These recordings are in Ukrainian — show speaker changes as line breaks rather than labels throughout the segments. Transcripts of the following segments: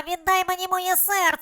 віддай мені моє серце.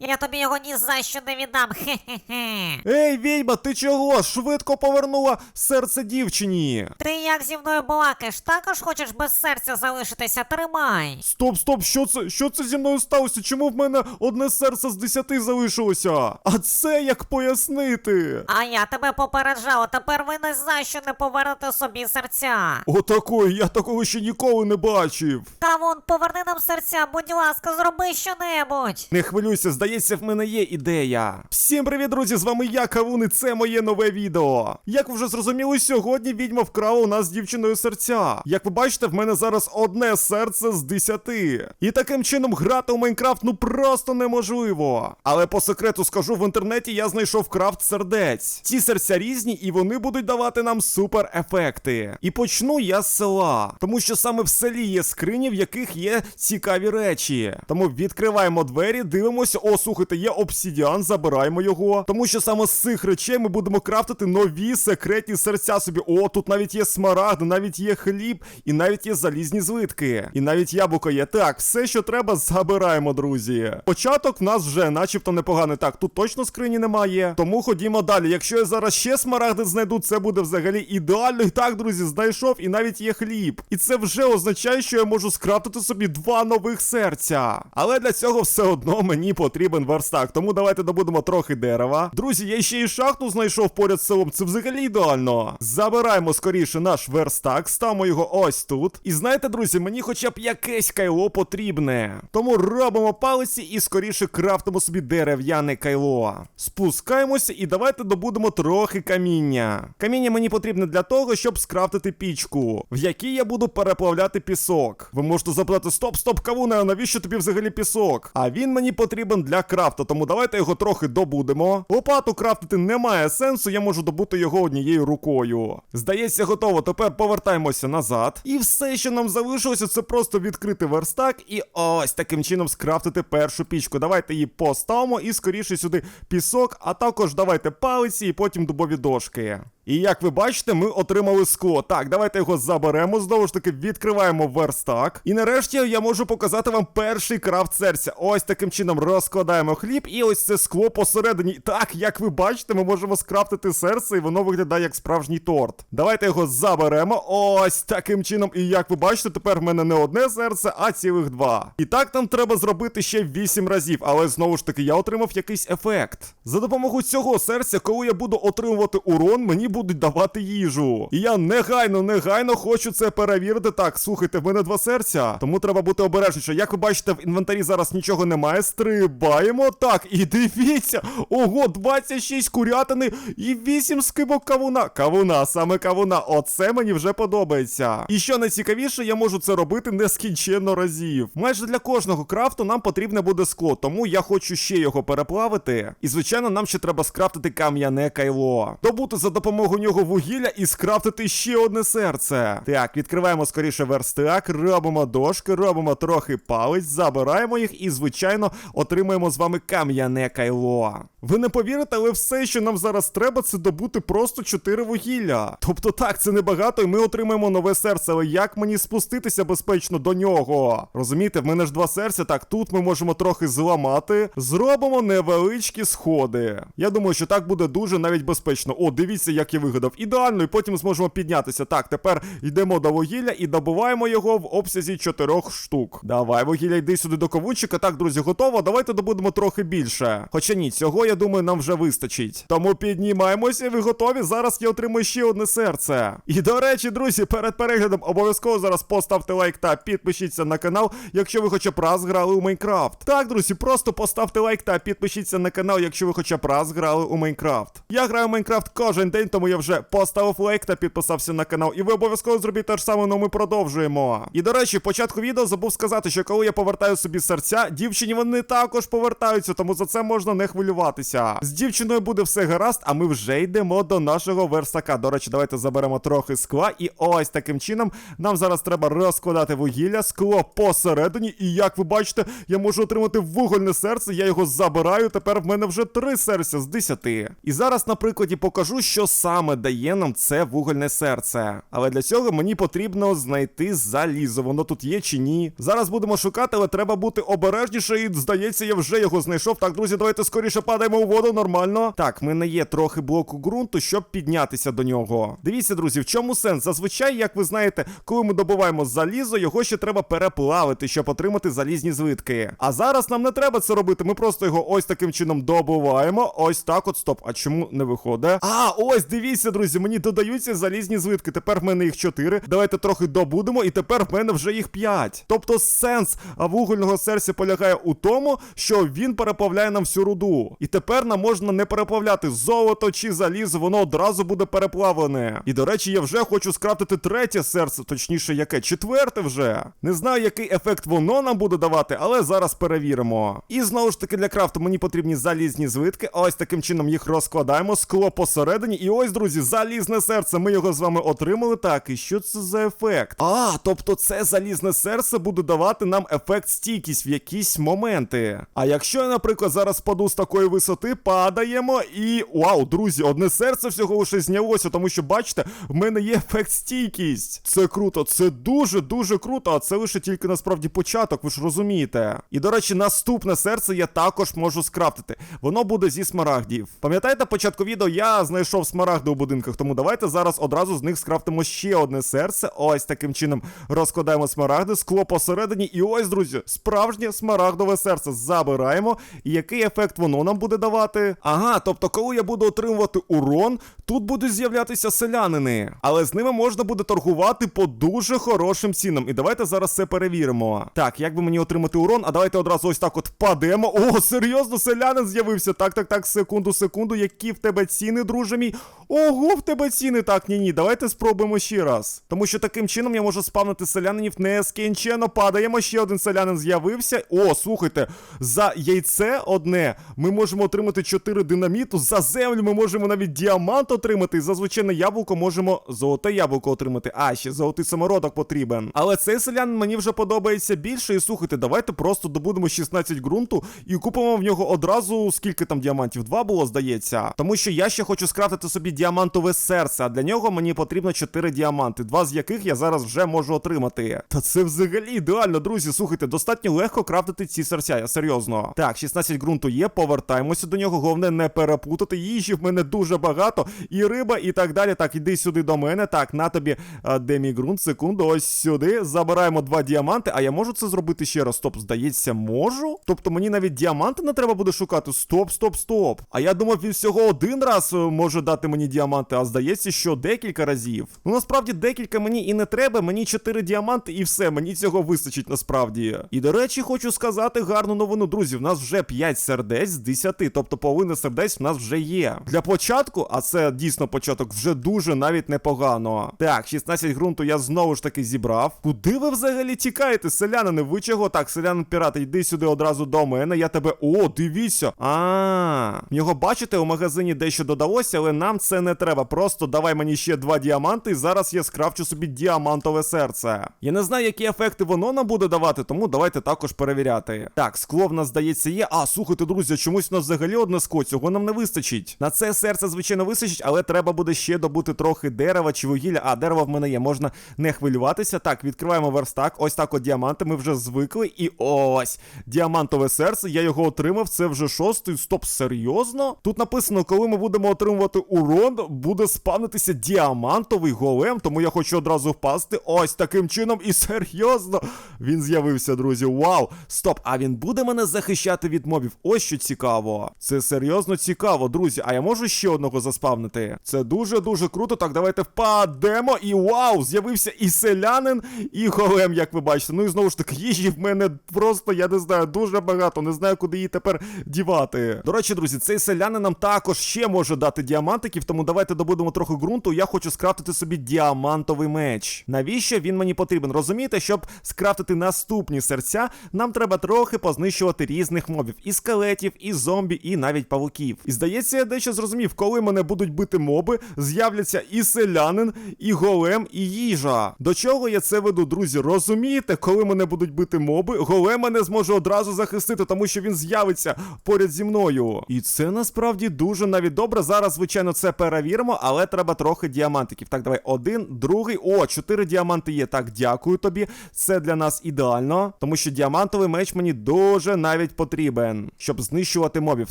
Я тобі його ні за що не віддам. Хе-хе-хе.
Ей, відьма, ти чого? Швидко повернула серце дівчині.
Ти як зі мною балакаєш, також хочеш без серця залишитися, тримай.
Стоп, стоп, що це? Що це зі мною сталося? Чому в мене одне серце з десяти залишилося? А це як пояснити?
А я тебе попереджала, тепер ви не за що не повернете собі серця.
Отакої, я такого ще ніколи не бачив.
Кавун, поверни нам серця, будь ласка, зроби щонебудь.
Не хвилюйся, здається, в мене є ідея. Всім привіт, друзі! З вами я, Кавун, і це моє нове відео. Як ви вже зрозуміли, сьогодні відьма вкрала у нас з дівчиною серця. Як ви бачите, в мене зараз одне серце з десяти. І таким чином грати у Майнкрафт ну просто неможливо. Але по секрету скажу, в інтернеті я знайшов крафт сердець. Ці серця різні, і вони будуть давати нам супер ефекти. І почну я з села, тому що саме в селі є скрині, в яких є цікаві речі. Тому відкриваємо двері, дивимося. О, слухайте, є обсідіан, забираємо його. Тому що саме з цих речей ми будемо крафтити нові секретні серця собі. О, тут навіть є смарагд, навіть є хліб, і навіть є залізні злитки. І навіть яблуко є. Так, все, що треба, забираємо, друзі. Початок в нас вже, начебто, непоганий. Так, тут точно скрині немає. Тому ходімо далі. Якщо я зараз ще смарагди знайду, це буде взагалі ідеально. І так, друзі, знайшов, і навіть є хліб. І це вже означає, що я можу скрафтити собі два нових серця. Але для цього все одно мені потрібен верстак. Тому давайте добудемо трохи дерева. Друзі, я ще й шахту знайшов поряд з селом. Це взагалі ідеально. Забираємо скоріше наш верстак, ставимо його ось тут. І знаєте, друзі, мені хоча б якесь кайло потрібне. Тому робимо палиці і скоріше крафтимо собі дерев'яне кайло. Спускаємося і давайте добудемо трохи каміння. Каміння мені потрібне для того, щоб скрафтити пічку, в якій я буду переплавляти пісок. Ви можете запитати: стоп, стоп, кавуне, а навіщо тобі взагалі пісок? А він мені потрібен для крафту, тому давайте його трохи добудемо. Лопату крафтити немає сенсу, я можу добути його однією рукою. Здається, готово. Тепер повертаємося назад. І все, що нам залишилося, це просто відкрити верстак і ось таким чином скрафтити першу пічку. Давайте її поставимо і скоріше сюди пісок, а також давайте палиці і потім дубові дошки. І як ви бачите, ми отримали скло. Так, давайте його заберемо. Знову ж таки, відкриваємо верстак. І нарешті я можу показати вам перший крафт серця. Ось таким чином розкладаємо хліб, і ось це скло посередині. Так, як ви бачите, ми можемо скрафтити серце, і воно виглядає як справжній торт. Давайте його заберемо. Ось таким чином. І як ви бачите, тепер в мене не одне серце, а цілих два. І так нам треба зробити ще 8 разів. Але знову ж таки, я отримав якийсь ефект. За допомогою цього серця, коли я буду отримувати урон, мені будуть давати їжу. І я негайно, негайно хочу це перевірити. Так, слухайте, в мене два серця, тому треба бути обережніше. Як ви бачите, в інвентарі зараз нічого немає. Стрибаємо. Так, і дивіться. Ого, 26 курятини і 8 скибок кавуна. Кавуна, саме кавуна. Оце мені вже подобається. І що найцікавіше, я можу це робити нескінченно разів. Майже для кожного крафту нам потрібне буде скло, тому я хочу ще його переплавити. І звичайно, нам ще треба скрафтити кам'яне кайло. Добути за допомогою нього вугілля і скрафтити ще одне серце. Так, відкриваємо скоріше верстак, робимо дошки, робимо трохи палець, забираємо їх і, звичайно, отримаємо з вами кам'яне кайло. Ви не повірите, але все, що нам зараз треба, це добути просто 4 вугілля. Тобто так, це небагато, і ми отримаємо нове серце. Але як мені спуститися безпечно до нього? Розумієте, в мене ж два серця. Так, тут ми можемо трохи зламати. Зробимо невеличкі сходи. Я думаю, що так буде дуже навіть безпечно. О, дивіться, як я вигадав. Ідеально, і потім зможемо піднятися. Так, тепер йдемо до вугілля і добуваємо його в обсязі 4 штук. Давай, вугілля, йди сюди до ковунчика. Так, друзі, готово. Давайте добудемо трохи більше. Хоча ні, цього я думаю, нам вже вистачить. Тому піднімаємося, ви готові. Зараз я отримую ще одне серце. І до речі, друзі, перед переглядом обов'язково зараз поставте лайк та підпишіться на канал, якщо ви хоча б раз грали у Майнкрафт. Так, друзі, просто поставте лайк та підпишіться на канал, якщо ви хоча б раз грали у Майнкрафт. Я граю в Майнкрафт кожен день, тому я вже поставив лайк та підписався на канал. І ви обов'язково зробіть те ж саме, ну ми продовжуємо. І до речі, початку відео забув сказати, що коли я повертаю собі серця, дівчині вони також повертаються, тому за це можна не хвилюватися. З дівчиною буде все гаразд, а ми вже йдемо до нашого верстака. До речі, давайте заберемо трохи скла. І ось таким чином нам зараз треба розкладати вугілля, скло посередині. І як ви бачите, я можу отримати вугольне серце, я його забираю. Тепер в мене вже три серця з десяти. І зараз на прикладі покажу, що саме саме дає нам це вугольне серце. Але для цього мені потрібно знайти залізо. Воно тут є чи ні. Зараз будемо шукати, але треба бути обережніше. І здається, я вже його знайшов. Так, друзі, давайте скоріше падаємо у воду. Нормально. Так, в мене є трохи блоку ґрунту, щоб піднятися до нього. Дивіться, друзі, в чому сенс? Зазвичай, як ви знаєте, коли ми добуваємо залізо, його ще треба переплавити, щоб отримати залізні злитки. А зараз нам не треба це робити. Ми просто його ось таким чином добуваємо. Ось так от стоп. А чому не виходить? А, ось дивіться, друзі, мені додаються залізні злитки. Тепер в мене їх 4. Давайте трохи добудемо, і тепер в мене вже їх 5. Тобто сенс вугольного серця полягає у тому, що він переплавляє нам всю руду. І тепер нам можна не переплавляти золото чи залізо, воно одразу буде переплавлене. І до речі, я вже хочу скрафтити третє серце, точніше, яке четверте вже. Не знаю, який ефект воно нам буде давати, але зараз перевіримо. І знову ж таки для крафту мені потрібні залізні звитки. Ось таким чином їх розкладаємо, скло посередині. І ось, друзі, залізне серце. Ми його з вами отримали. Так, і що це за ефект? А, тобто це залізне серце буде давати нам ефект стійкість в якісь моменти. А якщо я, наприклад, зараз паду з такої висоти, падаємо і. Вау, друзі, одне серце всього лише знялося, тому що, бачите, в мене є ефект стійкість. Це круто, це дуже-дуже круто, а це лише тільки насправді початок, ви ж розумієте. І до речі, наступне серце я також можу скрафтити. Воно буде зі смарагдів. Пам'ятаєте, початку відео я знайшов смарагди у будинках, тому давайте зараз одразу з них скрафтимо ще одне серце. Ось таким чином розкладаємо смарагди, скло посередині. І ось, друзі, справжнє смарагдове серце забираємо. І який ефект воно нам буде давати? Ага, тобто, коли я буду отримувати урон, тут будуть з'являтися селянини. Але з ними можна буде торгувати по дуже хорошим цінам. І давайте зараз це перевіримо. Так, як би мені отримати урон? А давайте одразу ось так от впадемо. О, серйозно, селянин з'явився. Так, так, так, секунду, секунду. Які в тебе ціни, друже мій? Ого, в тебе ціни. Так, ні, ні. Давайте спробуємо ще раз. Тому що таким чином я можу спавнити селянинів нескінченно. Падаємо. Ще один селянин з'явився. О, слухайте, за яйце одне ми можемо отримати 4 динаміту. За землю ми можемо навіть діамант отримати. І за звичайне яблуко можемо золоте яблуко отримати. А, ще золотий самородок потрібен. Але цей селянин мені вже подобається більше. І слухайте, давайте просто добудемо 16 ґрунту і купимо в нього одразу скільки там діамантів? Два було, здається. Тому що я ще хочу скрафтити собі діамантове серце, а для нього мені потрібно 4 діаманти, два з яких я зараз вже можу отримати. Та це взагалі ідеально, друзі. Слухайте, достатньо легко крафтити ці серця, я серйозно. Так, 16 ґрунту є, повертаємося до нього. Головне не перепутати. Їжі в мене дуже багато, і риба, і так далі. Так, іди сюди до мене. Так, на тобі а, де мій ґрунт, секунду, ось сюди. Забираємо два діаманти. А я можу це зробити ще раз? Стоп, здається, можу. Тобто мені навіть діаманти не треба буде шукати. Стоп, стоп, стоп. А я думав, він всього один раз е, може дати мені діаманти, а здається, що декілька разів. Ну насправді декілька мені і не треба. Мені 4 діаманти і все. Мені цього вистачить насправді. І до речі, хочу сказати гарну новину, друзі. В нас вже 5 сердець з 10, тобто половина сердець в нас вже є. Для початку, а це дійсно початок, вже дуже навіть непогано. Так, 16 ґрунту я знову ж таки зібрав. Куди ви взагалі тікаєте, селянини? Ви чого? Так, селянин пірат, йди сюди одразу до мене. Я тебе. О, дивіться. А, в нього бачите, у магазині дещо додалося, але нам це не треба. Просто давай мені ще два діаманти, і зараз я скрафчу собі діамантове серце. Я не знаю, які ефекти воно нам буде давати, тому давайте також перевіряти. Так, скло в нас здається є. А, слухайте, друзі, чомусь у нас взагалі одне скло, цього нам не вистачить. На це серце, звичайно, вистачить, але треба буде ще добути трохи дерева чи вугілля. А, дерево в мене є, можна не хвилюватися. Так, відкриваємо верстак. Ось так от діаманти. Ми вже звикли. І ось діамантове серце. Я його отримав. Це вже шостий. Стоп, серйозно? Тут написано, коли ми будемо отримувати урон, буде спавнитися діамантовий голем. Тому я хочу одразу впасти. Ось таким чином. І серйозно він з'явився, друзі. Вау! Стоп, а він буде мене захищати від мобів. Ось що цікаво. Це серйозно цікаво, друзі. А я можу ще одного заспавнити. Це дуже-дуже круто. Так, давайте впадемо. І вау! З'явився і селянин, і голем, як ви бачите. Ну і знову ж таки, їжі в мене просто, я не знаю, дуже багато. Не знаю, куди її тепер дівати. До речі, друзі, цей селянин нам також ще може дати діамантиків, тому давайте добудемо трохи ґрунту. Я хочу скрафтити собі діамантовий меч. Навіщо він мені потрібен? Розумієте, щоб скрафтити наступні серця, нам треба трохи познищувати різних мобів: і скелетів, і зомбі, і навіть павуків. І здається, я дещо зрозумів, коли мене будуть бити моби, з'являться і селянин, і голем, і їжа. До чого я це веду, друзі? Розумієте, коли мене будуть бити моби, голем мене зможе одразу захистити, тому що він з'явиться поряд зі мною. І це насправді дуже навіть добре. Зараз, звичайно, це перевіримо, але треба трохи діамантиків. Так, давай один, другий. О, чотири діаманти є. Так, дякую тобі. Це для нас ідеально, тому що діамантовий меч мені дуже навіть потрібен, щоб знищувати мобів.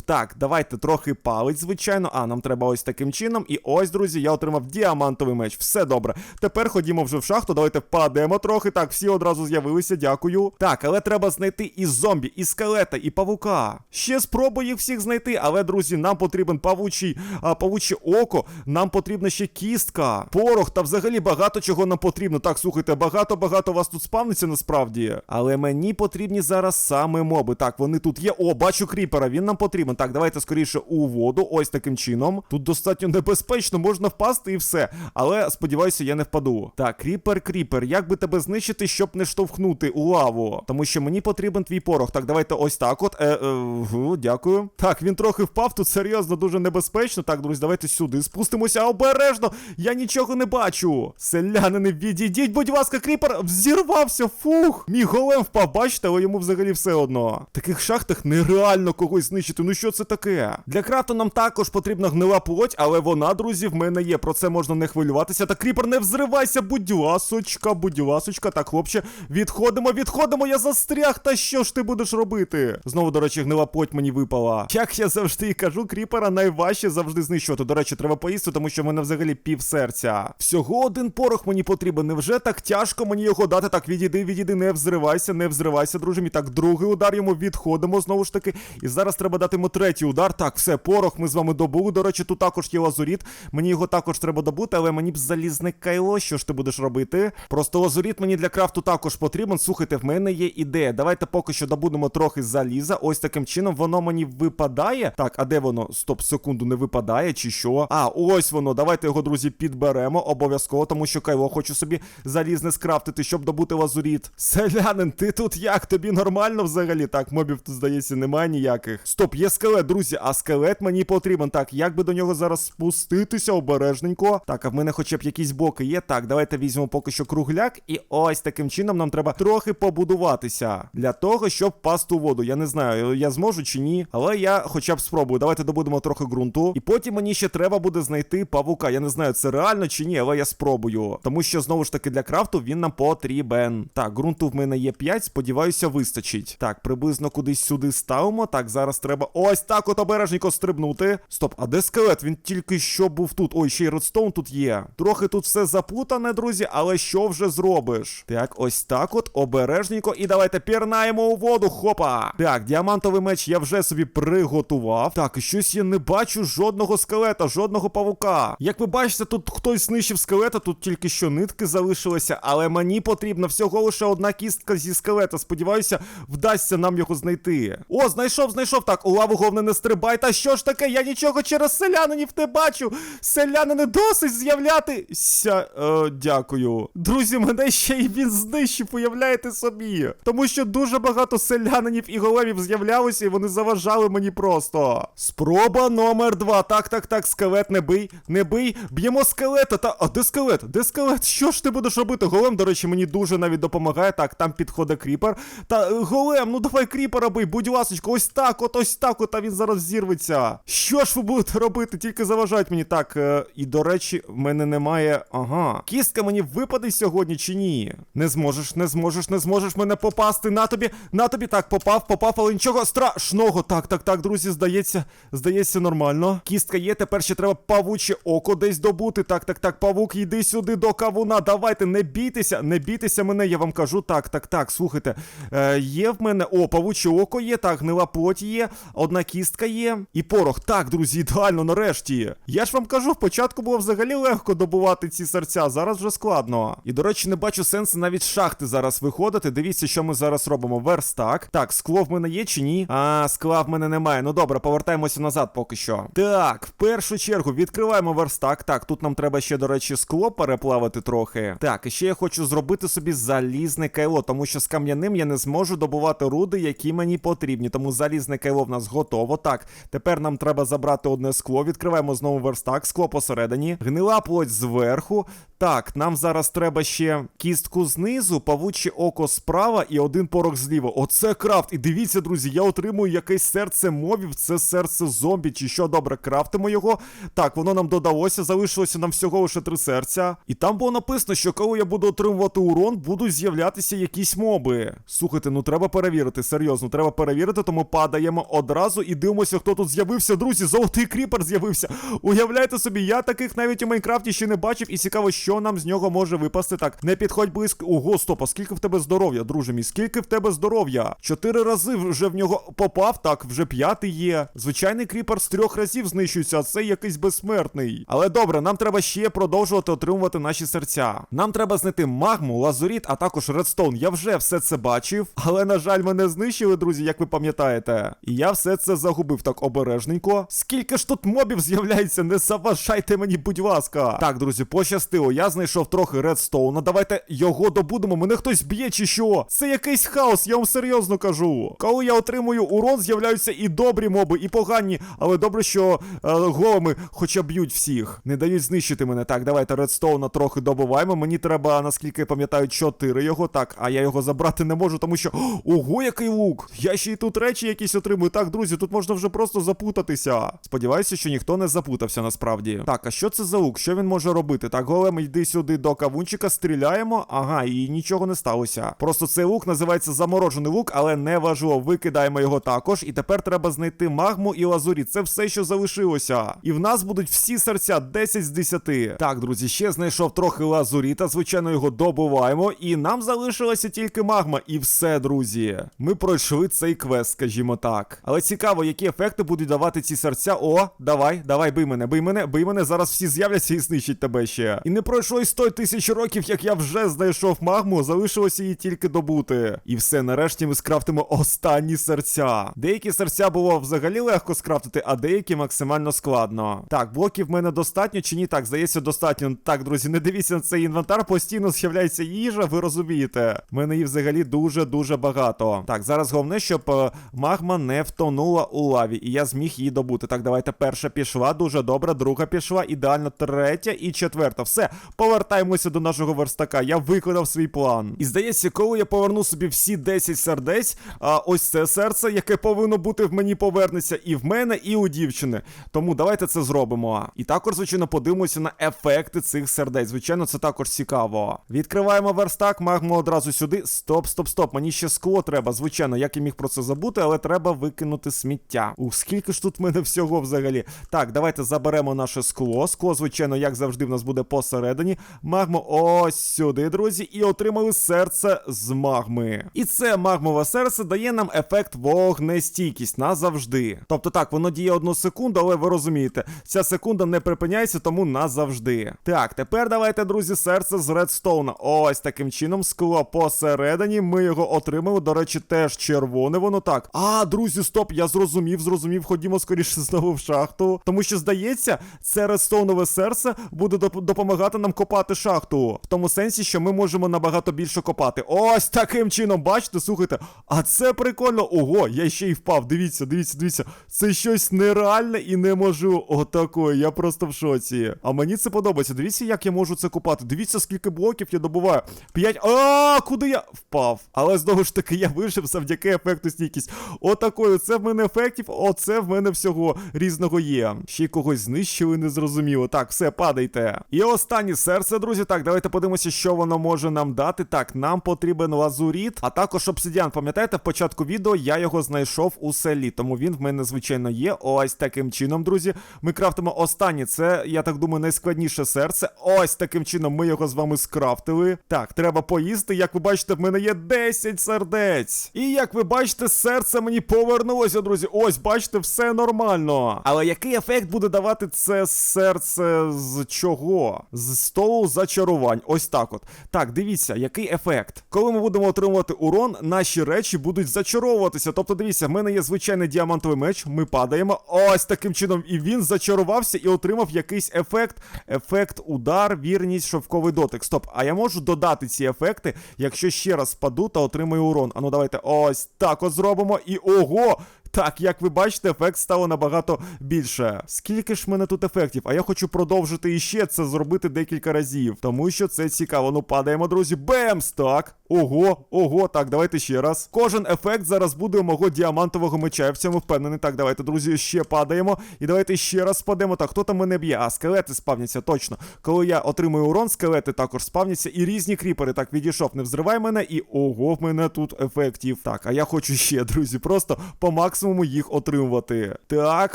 Так, давайте трохи палець, звичайно. А, нам треба ось таким чином. І ось, друзі, я отримав діамантовий меч. Все добре. Тепер ходімо вже в шахту. Давайте впадемо трохи. Так, всі одразу з'явилися. Дякую. Так, але треба знайти і зомбі, і скелета, і павука. Ще спробую їх всіх знайти, але, друзі, нам потрібен павучий, а, павуче око. Нам потрібна ще кістка, порох та взагалі багато чого нам потрібно. Так, слухайте, багато-багато вас тут спавниться насправді. Але мені потрібні зараз саме моби. Так, вони тут є. О, бачу кріпера, він нам потрібен. Так, давайте скоріше у воду. Ось таким чином. Тут достатньо небезпечно, можна впасти і все. Але сподіваюся, я не впаду. Так, кріпер, кріпер, як би тебе знищити, щоб не штовхнути у лаву? Тому що мені потрібен твій порох. Так, давайте ось так. От. Е, е, дякую. Так, він трохи впав. Тут серйозно дуже небезпечно. Так, друзі, давайте сюди спустимося обережно. Я нічого не бачу. Селянини, відійдіть, будь ласка, кріпер взірвався. Фух. Мій голем впав, бачите, але йому взагалі все одно. Таких шахтах нереально когось знищити. Ну що це таке? Для крафту нам також потрібна гнила плоть, але вона, друзі, в мене є. Про це можна не хвилюватися. Так, кріпер, не взривайся, будь ласочка, будь ласочка. Так, хлопче, відходимо, відходимо, я застряг. Та що ж ти будеш робити? Знову, до речі, гнила плоть мені випала. Як я завжди і кажу, кріпера найважче завжди знищувати. До речі, треба поїсти, тому що в мене взагалі пів серця. Всього один порох мені потрібен. Невже так тяжко мені його дати? Так, відійди, відійди, не взривайся, не взривайся, друже мій. Так, другий удар йому відходимо знову ж таки. І зараз треба дати йому третій удар. Так, все, порох ми з вами добули. До речі, тут також є лазуріт. Мені його також треба добути, але мені б залізне кайло. Що ж ти будеш робити? Просто лазуріт мені для крафту також потрібен. Слухайте, в мене є ідея. Давайте поки що добудемо трохи заліза. Ось таким чином воно мені випадає. Так, а де воно? Стоп, секунду, не випадає, чи що? А, ось воно. Давайте його, друзі, підберемо обов'язково, тому що кайло хочу собі залізне скрафтити, щоб добути лазуріт. Селянин, ти тут як? Тобі нормально взагалі? Так, мобів тут, здається, немає ніяких. Стоп, є скелет, друзі, а скелет мені потрібен. Так, як би до нього зараз спуститися обережненько. Так, а в мене хоча б якісь боки є. Так, давайте візьмемо поки що кругляк. І ось таким чином нам треба трохи побудуватися. Для того, щоб пасти у воду. Я не знаю, я зможу чи ні. Але я хоча б спробую. Давайте добудемо трохи ґрунту. І потім мені ще треба буде знайти павука. Я не знаю, це реально чи ні, але я спробую. Тому що знову ж таки для крафту він нам потрібен. Так, ґрунту в мене є 5, сподіваюся, вистачить. Так, приблизно кудись сюди ставимо. Так, зараз треба ось так от обережненько стрибнути. Стоп, а де скелет? Він тільки що був тут. Ой, ще й редстоун тут є. Трохи тут все заплутане, друзі, але що вже зробиш? Так, ось так от, обережненько. І давайте пірнаємо у воду. Хопа. Так, діамантовий меч я вже собі приготував. Так, щось я не бачу жодного скелета, жодного павука. Як ви бачите, тут хтось знищив скелета, тут тільки що нитки залишилися, але мені потрібна всього лише одна кістка зі скелета. Сподіваюся, вдасться нам його знайти. О, знайшов, знайшов. Так, у лаву головне не стрибай. Та що ж таке? Я нічого через селянинів не бачу. Селянини досить з'являтися. Е, дякую. Друзі, мене ще й він знищив, уявляєте собі. Тому що дуже багато селянинів і големів з'являлося, і вони заважали мені просто. Спроба номер два. Так, так, так, скелет, не бий, не бий. Б'ємо скелета. Та. А де скелет? Де скелет? Що ж ти будеш робити? Голем, до речі, мені дуже навіть допомагає. Так, там підходить кріпер. Та е, голем, ну давай кріпера бий, будь ласочка, ось так, от ось так, от, а він зараз зірветься. Що ж ви будете робити? Тільки заважають мені. Так, е, і до речі, в мене немає. Ага. Кістка мені випаде сьогодні чи ні? Не зможеш, не зможеш, не зможеш мене попасти. На тобі, на тобі. Так, попав, попав, але нічого страшного. Так, так, так, друзі, здається, здається, нормально. Кістка є, тепер ще треба павуче око десь добути. Так, так, так, павук, йди сюди до кавуна. Давайте, не бійтеся, не бійтеся мене, я вам кажу. Так, так, так, слухайте. Е, є в мене. О, павуче око є, так, гнила плоть є, одна кістка є. І порох. Так, друзі, ідеально, нарешті. Я ж вам кажу, спочатку було взагалі легко добувати ці серця, зараз вже складно. І, до речі, не бачу сенсу навіть з шахти зараз виходити. Дивіться, що ми зараз робимо. Верстак. Так, скло в мене є чи ні? А, скла в мене немає. Ну добре, повертаємося назад поки що. Так, в першу чергу відкриваємо верстак. Так, тут нам треба ще, до речі, скло переплавити трохи. Так, і ще я хочу зробити собі залізне кайло, тому що з кам'яним я не зможу добувати руди, які мені потрібні. Тому залізне кайло в нас готово. Так, тепер нам треба забрати одне скло. Відкриваємо знову верстак, скло посередині. Гнила плоть зверху. Так, нам зараз треба ще кістку знизу, павуче око справа і один порох зліва. Оце крафт. І дивіться, друзі, я отримую якесь серце мовів, це серце зомбі, чи що добре, крафтимо його. Так, воно нам додалося, залишилося нам всього лише три серця. І там було написано, що коли я буду отримувати урон, будуть з'являтися якісь моби. Слухайте, ну треба перевірити, серйозно, треба перевірити, тому падаємо одразу і дивимося, хто тут з'явився. Друзі, золотий кріпер з'явився. Уявляєте собі, я таких навіть у Майнкрафті ще не бачив, і цікаво, що нам з нього може випасти. Так, не підходь близько. Ого, стоп, а скільки в тебе здоров'я, друже мій? Скільки в тебе здоров'я? Чотири рази вже в нього попав, так, вже п'ятий є. Звичайний кріпер з трьох разів знищується, а це якийсь безсмертний. Але добре, нам треба ще продовжувати отримувати наші серця. Нам треба знайти магму, лазуріт, а також редстоун. Я вже все це бачив, але на жаль, мене знищили, друзі, як ви пам'ятаєте. І я все це загубив так обережненько. Скільки ж тут мобів з'являється? Не заважайте мені, будь ласка. Так, друзі, пощастило. Я знайшов трохи редстоуна. Давайте його добудемо. Мене хтось б'є чи що? Це якийсь хаос, я вам серйозно кажу. Коли я отримую урон, з'являються і добрі моби, і погані. Але добре, що е, голими хоча б'ють всіх. Не дають знищити мене. Так, давайте редстоуна трохи добуваємо. Мені треба, наскільки я пам'ятаю, 4 його. Так, а я його забрати не можу, тому що. Ого, який лук! Я ще й тут речі якісь отримую. Так, друзі, тут можна вже просто запутатися. Сподіваюся, що ніхто не запутався насправді. Так, а що це за лук? Що він може робити? Так, голем, йди сюди до кавунчика, стріляємо. Ага, і нічого не сталося. Просто цей лук називається заморожений лук, але не важливо. Викидаємо його також. І тепер треба знайти магму і лазурі. Це все, що залишилося. І в нас будуть всі серця 10 з 10. Так, друзі, ще знайшов трохи лазуріта. Звичайно, його добуваємо. І нам залишилася тільки магма. І все, друзі. Ми пройшли цей квест, скажімо так. Але цікаво, які ефекти будуть давати ці серця. О, давай, давай, бий мене, бий мене, бий мене. Зараз всі з'являться і знищать тебе ще. І не пройшло й 100 тисяч років, як я вже знайшов магму. Залишилося її тільки добути. І все, нарешті ми скрафтимо останні серця. Деякі серця було взагалі легко скрафтити, а деякі максимально складно. Так, блоків в мене достатньо чи ні? Так, здається, достатньо. Так, друзі, не дивіться на цей інвентар, постійно з'являється їжа, ви розумієте. В мене її взагалі дуже-дуже багато. Так, зараз головне, щоб е, магма не втонула у лаві, і я зміг її добути. Так, давайте перша пішла, дуже добре, друга пішла, ідеально третя і четверта. Все, повертаємося до нашого верстака. Я виконав свій план. І здається, коли я поверну собі всі 10 сердець, а ось це серце, яке повинно бути в мені, повернеться і в мене, і у дівчини. Тому давайте це зробимо. І також, звичайно, подивимося на ефекти цих сердець. Звичайно, це також цікаво. Відкриваємо верстак, магму одразу сюди. Стоп, стоп, стоп. Мені ще скло треба. Звичайно, як я міг про це забути, але треба викинути сміття. Ух, скільки ж тут в мене всього взагалі. Так, давайте заберемо наше скло. Скло, звичайно, як завжди, в нас буде посередині. Магму ось сюди, друзі, і отримали серце з магми. І це магмове серце дає нам ефект вогнестійкість назавжди. Тобто так, воно діє одну секунду, але ви розумієте, ця секунда не припиняється, тому назавжди. Так, тепер давайте, друзі, серце з редстоуна. Ось таким чином, скло посередині. Ми його отримали. До речі, теж червоне воно так. А, друзі, стоп, я зрозумів, зрозумів. Ходімо скоріше знову в шахту. Тому що, здається, це редстоунове серце буде допомагати нам копати шахту. В тому сенсі, що ми можемо набагато більше копати. Ось таким чином, бачите, слухайте. А це прикольно. Ого, я ще й впав. Дивіться, дивіться, дивіться. Це щось нереальне і не можу. Отакої, я просто в шоці. А мені це подобається. Дивіться, як я можу це купати. Дивіться, скільки блоків я добуваю. П'ять. А, куди я впав? Але знову ж таки, я вижив завдяки ефекту стійкість. Отакою, це в мене ефектів, оце в мене всього різного є. Ще й когось знищили, незрозуміло. Так, все, падайте. І останнє серце, друзі. Так, давайте подивимося, що воно може нам дати. Так, нам потрібен лазуріт, а також обсидіан. Пам'ятаєте, в початку відео я його знайшов у селі, тому він в мене, звичайно, є. Ось таким чином, друзі. Ми крафтимо останнє. Це, я так думаю, найскладніше серце. Ось таким чином ми його з вами скрафтили. Так, треба поїсти. Як ви бачите, в мене є 10 сердець. І як ви бачите, серце мені повернулося, друзі. Ось, бачите, все нормально. Але який ефект буде давати це серце з чого? З столу зачарувань. Ось так от. Так, дивіться, який ефект. Коли ми будемо отримувати урон, наші речі будуть зачаровуватися. Тобто, дивіться, в мене є звичайний діамантовий меч. Ми падаємо. Ось таким чином. І він зачарувався і отримав якийсь ефект. Ефект удар, вірність, шовковий дотик. Стоп, а я можу додати ці ефекти, якщо ще раз впаду та отримаю урон. Ану, давайте ось так от зробимо. І ого! Так, як ви бачите, ефект стало набагато більше. Скільки ж мене тут ефектів? А я хочу продовжити іще це зробити декілька разів, тому що це цікаво. Ну падаємо, друзі. Бемс! Так. Ого, ого, так, давайте ще раз. Кожен ефект зараз буде у мого діамантового меча. Я в цьому впевнений. Так, давайте, друзі, ще падаємо. І давайте ще раз спадемо. Так, хто там мене б'є? А, скелети спавняться, точно. Коли я отримую урон, скелети також спавняться. І різні кріпери. Так, відійшов, не взривай мене. І ого, в мене тут ефектів. Так, а я хочу ще, друзі, просто по максимуму їх отримувати. Так,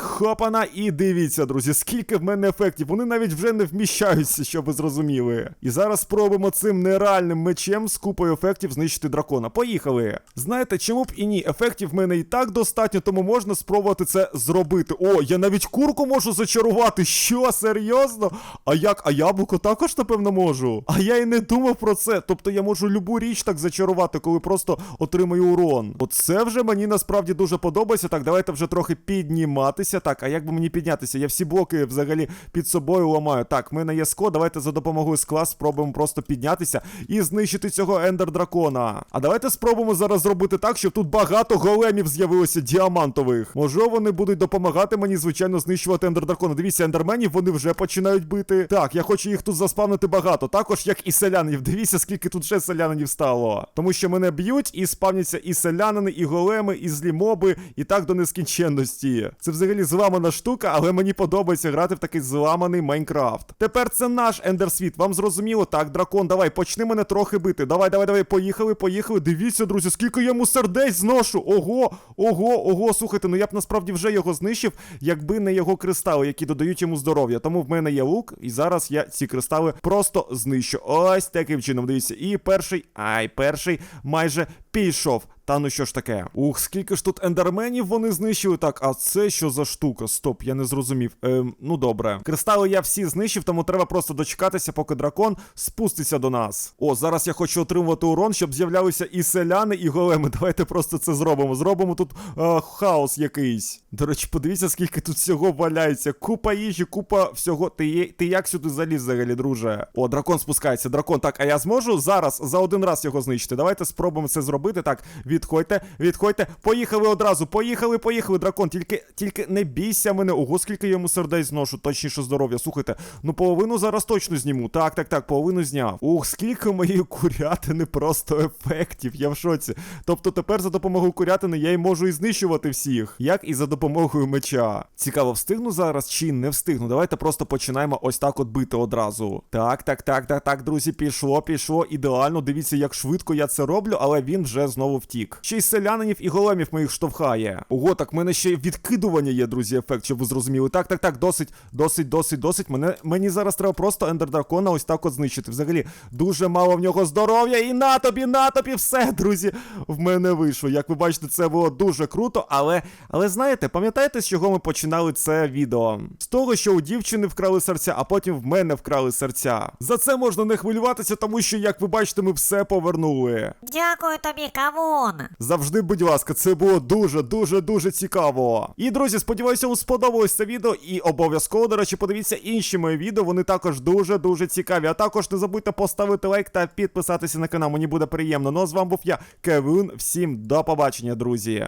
хопана, і дивіться, друзі, скільки в мене ефектів. Вони навіть вже не вміщаються, щоб ви зрозуміли. І зараз спробуємо цим нереальним мечем з купою ефектів знищити дракона. Поїхали. Знаєте, чому б і ні? Ефектів в мене і так достатньо, тому можна спробувати це зробити. О, я навіть курку можу зачарувати. Що, серйозно? А як? А яблуко також, напевно, можу. А я і не думав про це. Тобто я можу любу річ так зачарувати, коли просто отримаю урон. Оце вже мені насправді дуже подобається. Так, давайте вже трохи підніматися. Так, а як би мені піднятися? Я всі блоки взагалі під собою ламаю. Так, в мене є скло. Давайте за допомогою скла спробуємо просто піднятися і знищити цього ендер дракона. А давайте спробуємо зараз зробити так, щоб тут багато големів з'явилося діамантових. Може, вони будуть допомагати мені, звичайно, знищувати ендер дракона. Дивіться, ендерменів вони вже починають бити. Так, я хочу їх тут заспавнити багато. Також як і селянинів. Дивіться, скільки тут ще селянинів стало. Тому що мене б'ють і спавняться і селянини, і големи, і злі моби, і так до нескінченності. Це взагалі зламана штука, але мені подобається грати в такий зламаний Майнкрафт. Тепер це наш ендерсвіт. Вам зрозуміло? Так, дракон, давай, почни мене трохи бити. Давай, давай, давай, поїхали, поїхали. Дивіться, друзі, скільки я йому сердець зношу. Ого, ого, ого, слухайте, ну я б насправді вже його знищив, якби не його кристали, які додають йому здоров'я. Тому в мене є лук, і зараз я ці кристали просто знищу. Ось таким чином, дивіться. І перший, ай, перший майже пішов. Та ну що ж таке? Ух, скільки ж тут ендерменів вони знищили. Так, а це що за штука? Стоп, я не зрозумів. Ем, ну добре. Кристали я всі знищив, тому треба просто дочекатися, поки дракон спуститься до нас. О, зараз я хочу отримувати урон, щоб з'являлися і селяни, і големи. Давайте просто це зробимо. Зробимо тут е, хаос якийсь. До речі, подивіться, скільки тут всього валяється. Купа їжі, купа всього. Ти, ти як сюди заліз взагалі, друже? О, дракон спускається, дракон. Так, а я зможу зараз за один раз його знищити. Давайте спробуємо це зробити. Так, відходьте, відходьте. Поїхали одразу. Поїхали, поїхали, дракон. Тільки, тільки не бійся мене. Ого, скільки йому сердець зношу, точніше здоров'я. Слухайте, ну половину зараз точно зніму. Так, так, так, половину зняв. Ух, скільки моєї курятини просто ефектів. Я в шоці. Тобто тепер за допомогою курятини я й можу і знищувати всіх, як і за допомогою меча. Цікаво, встигну зараз чи не встигну. Давайте просто починаємо ось так от бити одразу. Так, так, так, так, так, друзі, пішло, пішло. Ідеально. Дивіться, як швидко я це роблю, але він вже знову втік. Ще й селянинів і големів моїх штовхає. Ого, так в мене ще відкидування є, друзі, ефект, щоб ви зрозуміли. Так, так, так, досить, досить, досить, досить. Мене мені зараз треба просто ендер дракона ось так от знищити. Взагалі, дуже мало в нього здоров'я. І на тобі, на тобі, все, друзі, в мене вийшло. Як ви бачите, це було дуже круто, але, але знаєте, пам'ятаєте, з чого ми починали це відео? З того, що у дівчини вкрали серця, а потім в мене вкрали серця. За це можна не хвилюватися, тому що, як ви бачите, ми все повернули.
Дякую тобі, кавун.
Завжди, будь ласка, це було дуже, дуже, цікаво. І друзі, сподіваюся, вам сподобалось це відео. І обов'язково, до речі, подивіться інші мої відео. Вони також дуже дуже цікаві. А також не забудьте поставити лайк та підписатися на канал. Мені буде приємно. Ну а з вами був я, Кевин. Всім до побачення, друзі.